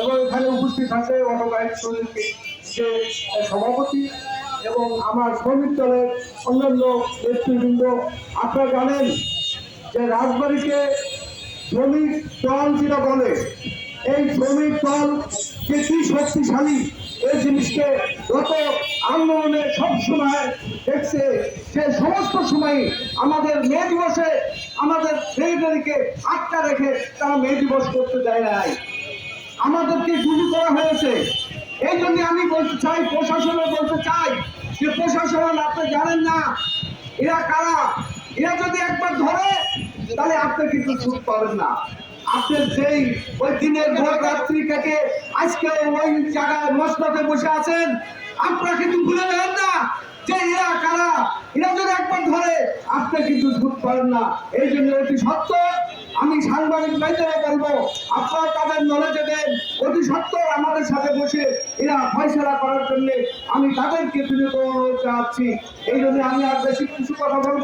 এবং এখানে উপস্থিত যে সভাপতি এবং আমার শ্রমিক দলের অন্যান্য নেতৃবৃন্দ। আপনারা জানেন যে রাজবাড়িকে শ্রমিক দল যেটা বলে, এই শ্রমিক দল যে কি শক্তিশালী। এই জিনিসকে গত আন্দোলনে সব সময় দেখছে। সে সমস্ত সময় আমাদের মে দিবসে সেক্রেটারিকে আটকা রেখে তারা মে দিবস করতে দেয় নাই। আমাদেরকে গুলি করা হয়েছে। এই জন্য আমি বলতে চাই প্রশাসনে বলতে চাই যে প্রশাসন, আপনি জানেন না, এরা কারা? এরা যদি একবার ধরে, তাহলে আপনি কিন্তু সুখ পাবেন না। আপনার সেই ওই দিনের ভোর রাত্রি থেকে আজকে ওই জায়গায় মসনদে বসে আছেন, আপনারা কিন্তু ভুলে যাবেন না যে এরা কারা এরা যদি একবার ধরে, আপনি কিন্তু সুখ পারেন না। এই জন্য অতি সত্য। আমি সাংবাদিক ভাইদেরও বলব, আপনারা তাদের নলেজে দেন। অতি সত্য আমাদের সাথে বসে এরা ফয়সলা করার জন্য আমি তাদেরকে তুলে অনুরোধ চাচ্ছি এই জন্য আমি আর বেশি কিছু কথা বলব